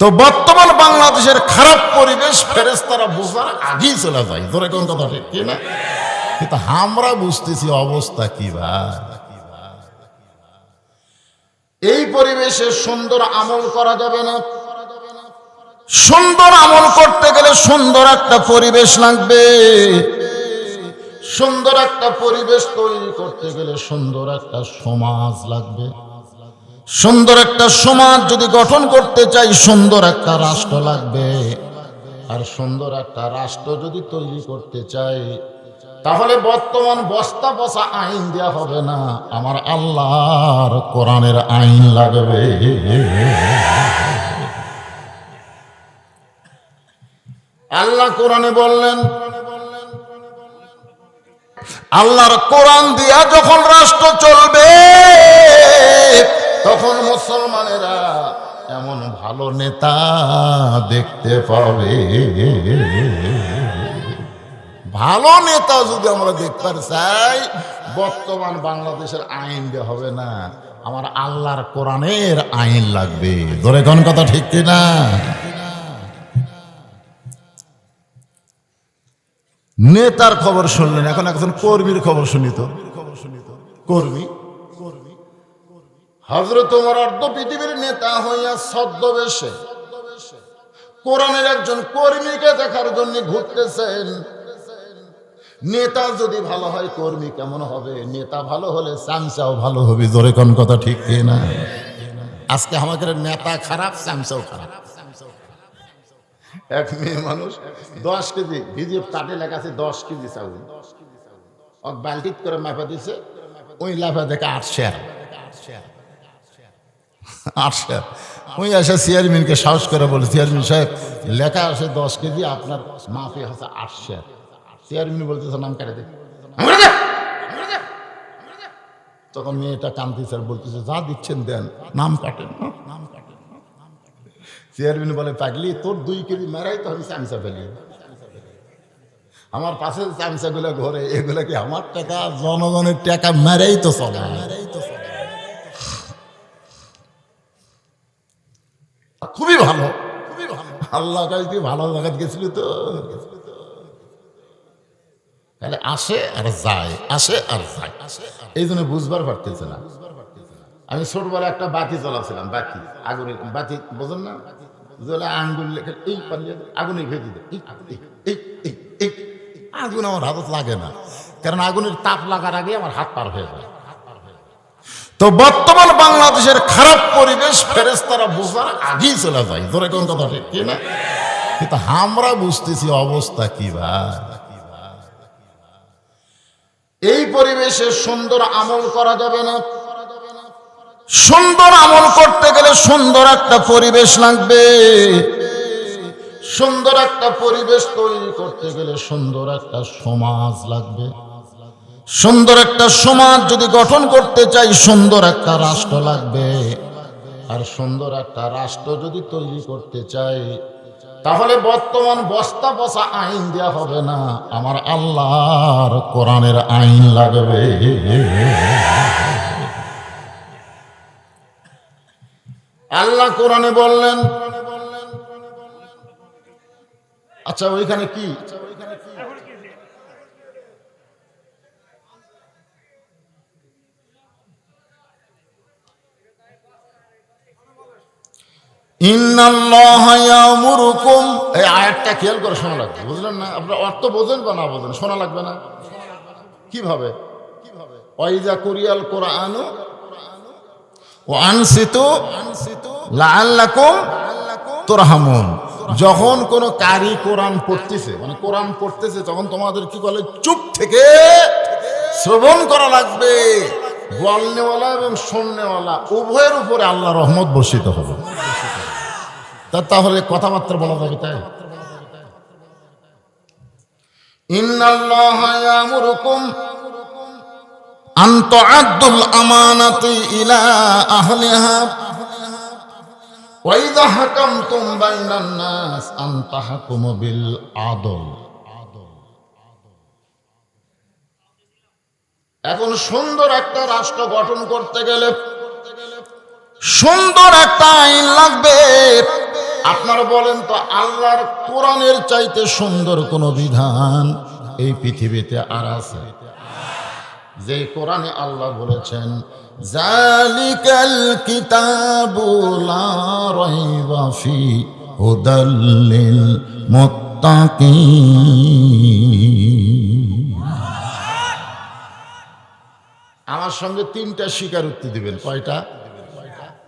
তো বর্তমান বাংলাদেশের খারাপ পরিবেশ ফেরেস্তারা বোঝার আগেই চলে যায়। ধরে কোন কথা ঠিক কি না? কিন্তু আমরা বুঝতেছি অবস্থা কি এই পরিবেশে সুন্দর আমল করা যাবে না। সুন্দর আমল করতে গেলে সুন্দর একটা পরিবেশ লাগবে। সুন্দর একটা পরিবেশ তৈরি করতে গেলে সুন্দর একটা সমাজ লাগবে। সুন্দর একটা সমাজ যদি গঠন করতে চাই, সুন্দর একটা রাষ্ট্র লাগবে। আর সুন্দর একটা রাষ্ট্র যদি তৈরি করতে চাই, তাহলে বর্তমান বস্তা বসা আইন দেওয়া হবে না। আমার আল্লাহর কোরআনের আইন লাগবে। আল্লাহ কোরআনে বললেন, আল্লাহর কোরআন দিয়া যখন রাষ্ট্র চলবে তখন মুসলমানেরা এমন ভালো নেতা দেখতে পাবে। ভালো নেতা যদি আমরা দেখতে চাই বর্তমান বাংলাদেশের আইন দিয়ে হবে না। আমার আল্লাহর কোরআনের আইন লাগবে। ধরে কোন কথা ঠিক কিনা? নেতার খবর শুনলেন, এখন একজন কর্মীর খবর শুনি তো। কর্মী? হজরত তোমার অর্ধ পৃথিবীর নেতা হইয়া ছদ্মবেশে কোরআনের একজন কর্মীকে দেখার জন্য ঘুরতেছেন। নেতা যদি ভালো হয়, কর্মী কেমন হবে? নেতা ভালো হলে চামচাও ভালো হবে। জোরে কোন কথা ঠিক না? আজকে আমাদের নেতা খারাপ চামচাও খারাপ। এক মেয়ে মানুষ দশ কেজি, ভিজিয়ে তাতে লেখা আছে দশ কেজি চাউল। এক বালতিত করে মাপা দিছে, ওই লাফা দেখে আট শেয়ার আট শেয়ার। ওই আসে চেয়ারম্যানকে সাহস করে বলে। চেয়ারম্যান সাহেব, লেখা আছে দশ কেজি, আপনার মাপে হচ্ছে আট শেয়ার চেয়ারম্যান বলতেছে, নাম কাটে দে। তখন মেয়েটা কান্দিছে আর বলতেছে, যা দিচ্ছেন দেন, নাম কাটেন। নাম কাটেন চেয়ারম্যান বলে, পাগলি, তোর দুই কেজি মেরাই তো আমি চামচা ফেলি আমার পাশে চামচাগুলো ঘরে, এগুলো কি আমার টাকা? জনগণের টাকা মেরাই তো চলে খুবই ভালো। খুবই ভালো। আল্লাহ তুই ভালো জায়গায় গেছিলি তো? তাহলে আসে আর যায়, আসে আর যায়। এই জন্য বুঝবার পারতেছে না। আমি ছোটবেলা একটা বাতি জ্বলাছিলাম, বাতি আগুনের বাতি, বোঝেন না? জ্বলে আঙ্গুল লেখে, এই পালিয়ে আগুনে ভেজে দেয়। আগুন আমার হাতত লাগে না। কারণ আগুনের তাপ লাগার আগে আমার হাত পার হয়ে যায়। তো বর্তমান বাংলাদেশের খারাপ পরিবেশ ফেরেস্তারা বোঝার আগেই চলে যায়। ধরে কোন কথা ঠিক কি না? কিন্তু আমরা বুঝতেছি অবস্থা কি ভাই এই পরিবেশে সুন্দর আমল করা যাবে না। সুন্দর আমল করতে গেলে সুন্দর একটা পরিবেশ লাগবে। সুন্দর একটা পরিবেশ তৈরি করতে গেলে সুন্দর একটা সমাজ লাগবে। সুন্দর একটা সমাজ যদি গঠন করতে চাই, সুন্দর একটা রাষ্ট্র লাগবে। আর সুন্দর একটা রাষ্ট্র যদি তৈরি করতে চাই, তাহলে বর্তমান বস্তা বসা আইন দেওয়া হবে না। আমার আল্লাহর কোরআনের আইন লাগবে। আল্লাহ কোরআনে বললেন আচ্ছা ওইখানে কি ইন্নাল্লাহ ইয়ামুরুকুম। এই আয়াতটা খেয়াল করে শোনা লাগবে, বুঝলেন না? আপনার অর্থ বোঝেন বা না বোঝেন? শোনা লাগবে না? কীভাবে? ওয়াইজা কুরিয়াল কোরআনু ও আনসিতু লাআল্লাকুম তুরহামুন। যখন কোন কারি কোরআন পড়তেছে মানে কোরআন পড়তেছে, তখন তোমাদের কি বলে? চুপ থেকে শ্রবণ করা লাগবে। বলনেওয়ালা এবং শুননেওয়ালা উভয়ের উপরে আল্লাহ রহমত বর্ষিত হবে। তা তাহলে কথাবার্তা বলা যাবে তাই? এখন সুন্দর একটা রাষ্ট্র গঠন করতে গেলে সুন্দর একটা আইন লাগবে। আপনারা বলেন তো, আল্লাহর কোরআনের চাইতে সুন্দর কোন বিধান এই পৃথিবীতে আর আছে? যে কোরআনে আল্লাহ বলেছেন, জালিকাল কিতাবু লা রাইবা ফি হুদাল লিল মুত্তাকিন। আমার সঙ্গে তিনটা স্বীকারোক্তি দিবেন, কয়টা?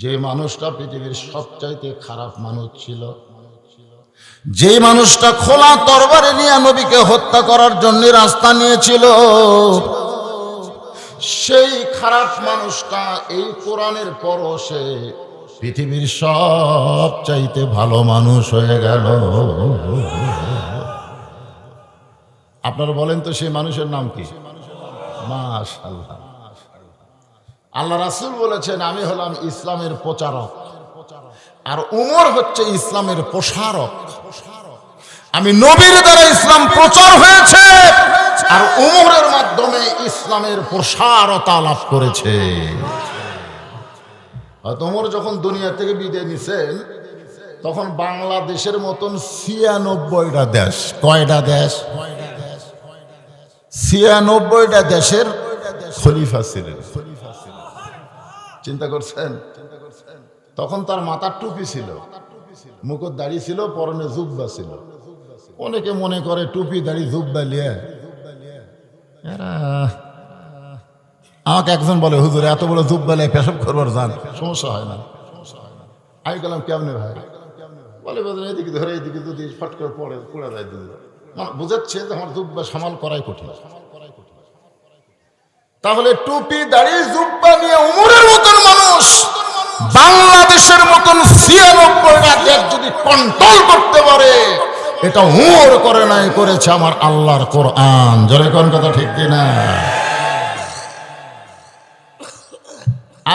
যে মানুষটা পৃথিবীর সবচাইতে খারাপ মানুষ ছিল, যে মানুষটা খোলা তরবারে নিয়ে নবীকে হত্যা করার জন্য রাস্তা নিয়েছিল, সেই খারাপ মানুষটা এই কোরআনের পরশে পৃথিবীর সব চাইতে ভালো মানুষ হয়ে গেল। আপনারা বলেন তো সেই মানুষের নাম কি? মাশাআল্লাহ। আল্লাহ রাসুল বলেছেন, আমি হলাম ইসলামের প্রচারক, আর উমর হচ্ছে ইসলামের প্রসারক। আমি নবীর দ্বারা ইসলাম প্রচার হয়েছে, আর উমরের মাধ্যমে ইসলামের প্রসারতা লাভ করেছে। হয়তো উমর যখন দুনিয়া থেকে বিদায় নিছেন, তখন বাংলাদেশের মতন ছিয়ানব্বইটা দেশ, কয়টা দেশ? ছিয়ানব্বইটা দেশের খলিফা ছিলেন। চিন্তা করছেন? তখন তার মাথার টুপি ছিল। মুখর দাড়ি ছিল, পরনে জুব্বা ছিল। অনেকে মনে করে টুপি, দাড়ি, জুব্বা লিয়ে। আমাকে একজন বলে, হুজুর, এত বড় জুব্বা লিয়ে পেশাব করবার যান সমস্যা হয় না। আমি গেলাম, কেমনে ভাই? বলে এদিকে ধরে, এদিকে যদি ফট করে পড়ে পড়ে যায় দুধ বোঝাচ্ছে যে আমার জুব্বা সামাল করাই কঠিন। তাহলে টুপি, দাড়ি, জুব্বা বাংলাদেশের মতন ছিয়ানব্বইটা দেশ যদি কন্ট্রোল করতে পারে, এটা উমর করে নাই, করেছে আমার আল্লাহর কোরআন। জোরে কোন কথা ঠিক কিনা?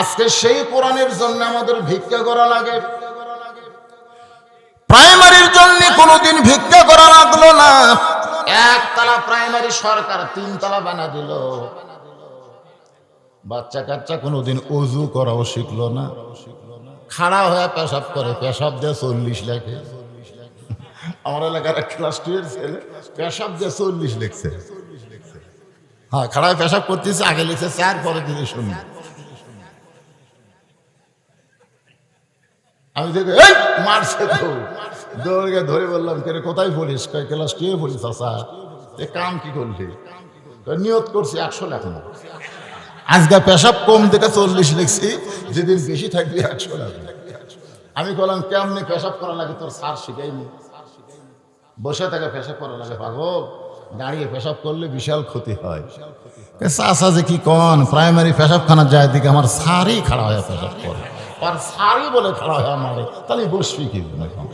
আজকে সেই কোরআনের জন্য আমাদের ভিক্ষা করা লাগে। প্রাইমারির জন্য কোনোদিন ভিক্ষা করা লাগল না। একতলা প্রাইমারি সরকার তিনতলা বানা দিল। বাচ্চা কাচ্চা কোনোদিন অজু করাও শিখলো না শিখলো না। খাড়া হয়ে পেশাব করে, পেশাব দিয়ে চল্লিশ লেখে। আমার এলাকার এক ক্লাস টু এর ছেলে, পেশাব দিয়ে চল্লিশ লিখছে। হ্যাঁ খাড়ায় পেশাব করতেছে, আগে লিখছে, চার পরে দিতে শুনি আমি দেখে, এই, মারছে তো। দৌড়ে ধরে বললাম, কে কোথায় পড়িস? কয়, ক্লাস টুয়ে পড়িস আসা এ কাম কি করলি? নিয়ত করছি, একশো লেখ। আজকে পেশাব কম থেকে চল্লিশ লিখছি, যেদিন বেশি থাকবে একশো লাগবে। আমি বললাম, কেমনি পেশাব করা লাগে তোর সার শিখাইনি? বসে থাকে পেশাব করা লাগে, পাগল, দাঁড়িয়ে পেশাব করলে বিশাল ক্ষতি হয়। চাষা যে কি কন প্রাইমারি পেশাবখানা যায় দিকে আমার সারই খাড়া হয়ে পেশাব করে। আর সারই বলে খাড়া হয় আমার তাহলে বসবি কি জন্য এখন?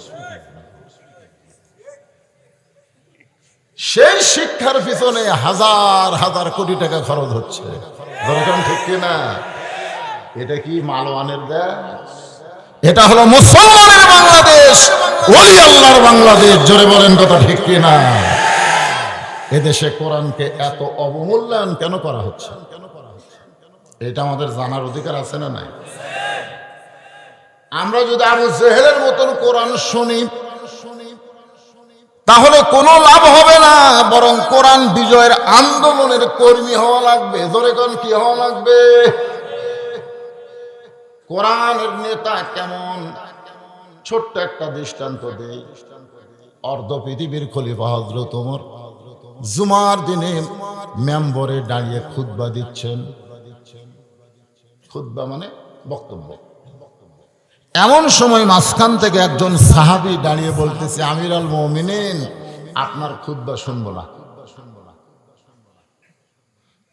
সেই শিক্ষার পিছনে হাজার হাজার কোটি টাকা খরচ হচ্ছে। ঠিক কিনা এটা কি মালওয়ানের দেশ? এটা হলো মুসলমানের বাংলাদেশ। ওই আল্লাহর বাংলাদেশ। জোরে বলেন কথা ঠিক কিনা এদেশে কোরআনকে এত অবমূল্যায়ন কেন করা হচ্ছে? এটা আমাদের জানার অধিকার আছে না নাই? আমরা যদি আবু জেহেলের মতন কোরআন শুনি তাহলে কোনো লাভ হবে না, বরং কোরআন বিজয়ের আন্দোলনের কর্মী হওয়া লাগবে। জোরে কোন, কি হওয়া লাগবে? কোরআনের নেতা কেমন? ছোট্ট একটা দৃষ্টান্ত দেই। অর্ধ পৃথিবীর খলিফা হজরত ওমর জুমার দিনে মেম্বরে দাঁড়িয়ে খুতবা দিচ্ছেন। খুতবা মানে বক্তব্য। এমন সময় মাঝখান থেকে একজন সাহাবি দাঁড়িয়ে বলতেছে আমির আল মমিনেন, আপনার খুদ্া শুনব না।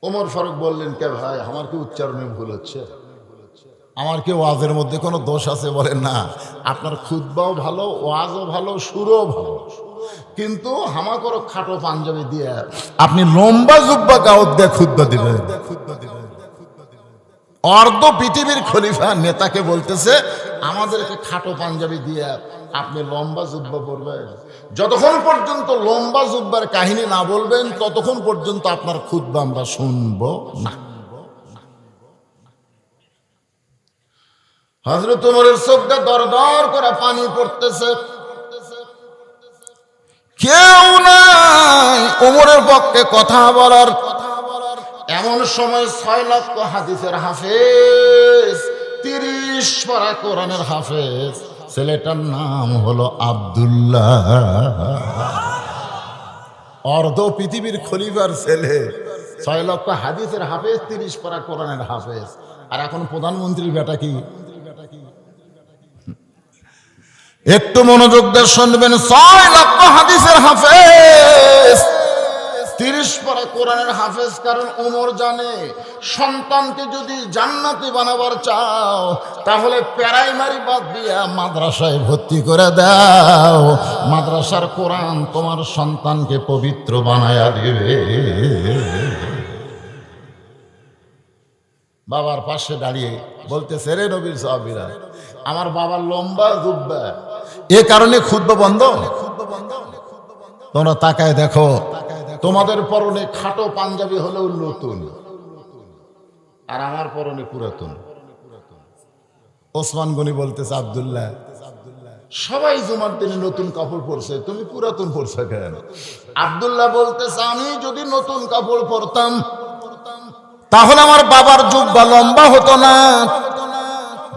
ওমর ফারুক বললেন, কে ভাই, আমার কি উচ্চারণে ভুল হচ্ছে? আমার কি ওয়াজের মধ্যে কোনো দোষ আছে? বলেন, না, আপনার খুদ্বাও ভালো, ওয়াজও ভালো, সুরও ভালো। কিন্তু হামা করো খাটো পাঞ্জাবি দিয়ে, আপনি লম্বা জুব্বা গাওত দিয়ে খুদ্া দিবেন। অর্ধ পৃথিবীর খলিফা নেতাকে বলতেছে, আমাদেরকে খাটো পাঞ্জাবি দিয়ে আপনি লম্বা জুব্বা পড়বেন যতক্ষণ পর্যন্ত লম্বা জুব্বার কাহিনী না বলবেন, ততক্ষণ পর্যন্ত আপনার খুদ্া আমরা শুনব না। হজরত উমরের চোখটা দর দর করে পানি পড়তেছে। কেউ নাই উমরের পক্ষে কথা বলার এমন সময় ছয় লক্ষ হাদিসের হাফেজ, তিরিশ পারা কোরআনের হাফেজ। ছেলেটার নাম হলো আব্দুল্লাহ। অর্ধ পৃথিবীর খলিফার ছেলে। ছয় লক্ষ হাদিসের হাফেজ, তিরিশ পারা কোরআনের হাফেজ। আর এখন প্রধানমন্ত্রীর বেটা কি? একটু মনোযোগ দিয়ে শুনবেন, ছয় লক্ষ হাদিসের হাফেজ। তিরিশ পরে কোরআনের হাফেজ, কারণ ওমর জানে সন্তানকে যদি জান্নাতি বানাবার চাও, তাহলে প্রাইমারি বাদ দিয়া মাদ্রাসায় ভর্তি করে দাও। মাদ্রাসার কোরআন তোমার সন্তানকে পবিত্র বানায়া দেবে। বাবার পাশে দাঁড়িয়ে বলতেছে, রে নবীর সাহাবিরা, আমার বাবার লম্বা জুব্বা, এ কারণে ক্ষুদ্র বন্ধ? তোমরা তাকায় দেখো তোমাদের পরনে খাটো পাঞ্জাবি হলেও নতুন, আর আমার পরনে পুরাতন। ওসমান গনি বলতেছে, আবদুল্লাহ, সবাই জুমার দিনে নতুন কাপড় পরছে, তুমি পুরাতন পরছো কেন? আবদুল্লাহ বলতেছে, আমি যদি নতুন কাপড় পরতাম, তাহলে আমার বাবার যুগ বা লম্বা হতো না।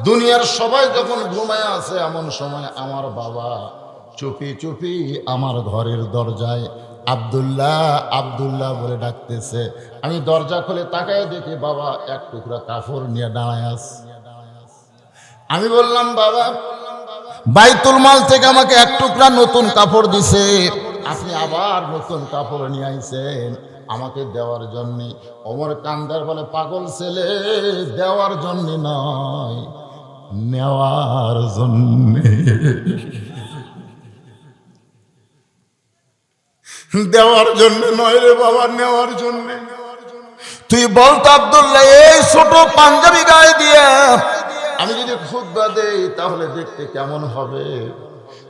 দুনিয়ার সবাই যখন ঘুমায় আছে, এমন সময় আমার বাবা চুপি চুপি আমার ঘরের দরজায় আব্দুল্লাহ আব্দুল্লাহ বলে ডাকতেছে। আমি দরজা খুলে তাকায় দেখি বাবা এক টুকরা কাপড় নিয়ে দাঁড়ায় আস আমি বললাম, বাবা, বাইতুল মাল থেকে আমাকে এক টুকরা নতুন কাপড় দিছে। আপনি আবার নতুন কাপড় নিয়ে আইছেন। আমাকে দেওয়ার জন্যে। অমর কান্দার বলে, পাগল ছেলে, দেওয়ার জন্যে নয়, নেওয়ার জন্যে। দেওয়ার জন্য নয় রে বাবা, নেওয়ার জন্যে। তুই বলতো আবদুল্লাহ, এই ছোট পাঞ্জাবি গায়ে দিয়ে আমি যদি খুদ্া দেই, তাহলে দেখতে কেমন হবে?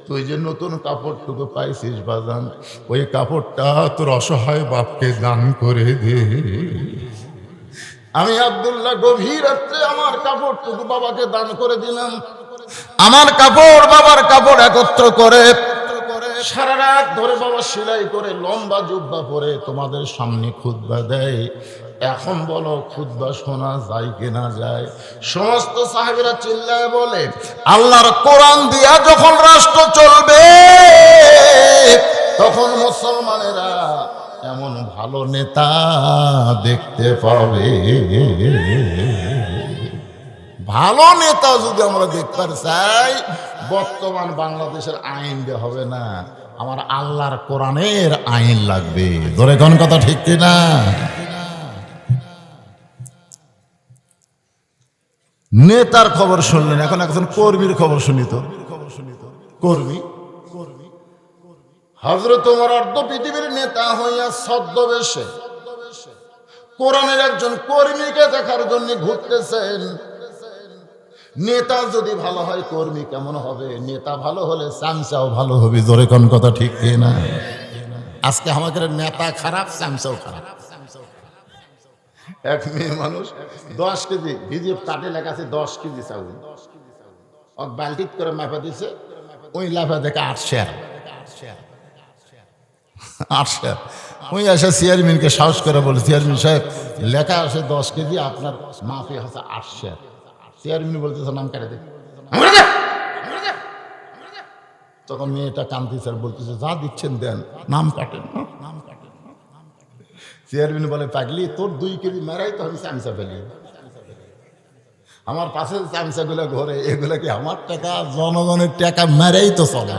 তুই যে নতুন কাপড়টুকু পাইছিস বাজান, ওই কাপড়টা তোর অসহায় বাপকে দান করে দে। আমি আবদুল্লাহ গভীর রাত্রে আমার কাপড়টুকু বাবাকে দান করে দিলাম। আমার কাপড়, বাবার কাপড় একত্র করে সারা রাত ধরে বাবা সেলাই করে লম্বা জুব্বা পরে তোমাদের সামনে খুদ্া দেয়। এখন বলো খুদ্া শোনা যায় কিনা যায়? সমস্ত সাহেবেরা চিল্লায় বলে, আল্লাহর কোরআন দিয়া যখন রাষ্ট্র চলবে, তখন মুসলমানেরা এমন ভালো নেতা দেখতে পাবে। ভালো নেতা যদি আমরা দেখতে চাই, বর্তমান বাংলাদেশের আইন দিয়ে হবে না। আমার আল্লাহর কোরআনের আইন লাগবে। ধরে কোন কথা ঠিক কিনা? নেতার খবর শুনলেন, এখন একজন কর্মীর খবর শুনি তো। কর্মী? হজরত তোমার অর্ধ পৃথিবীর নেতা হইয়া ছদ্মবেশে। কোরআনের একজন কর্মীকে দেখার জন্য ঘুরতেছেন। নেতা যদি ভালো হয়, কর্মী কেমন হবে? নেতা ভালো হলে চামচাও ভালো হবে। জোরে কোন কথা ঠিক না? আজকে আমাদের নেতা খারাপ চামচাও খারাপ। এক মেয়ে মানুষ, দশ কেজি ভিজিয়ে তাতে লেখা আছে দশ কেজি চাউল। ওক বালতিত করে মাপা দিছে, ওই লাফা দেখে আট শেয়ার। আট শেয়ার। ওই এসে চেয়ারম্যানকে সাহস করে বলে, চেয়ারম্যান সাহেব, লেখা আছে দশ কেজি, আপনার মাপে হচ্ছে আট শেয়ার। চেয়ারম্যান বলতেছে নাম কেটে দে। তখন মেয়েটা কান্তি স্যার বলতেছে যা দিচ্ছেন দেন নাম কাটেন। নাম কাটেন চেয়ারম্যান বলে পাগলি তোর দুই কেজি মেরাই তো আমি চামচা ফেলি আমার পাশের চামচাগুলো ঘরে এগুলো কি আমার টাকা? জনগণের টাকা মেরেই তো চলে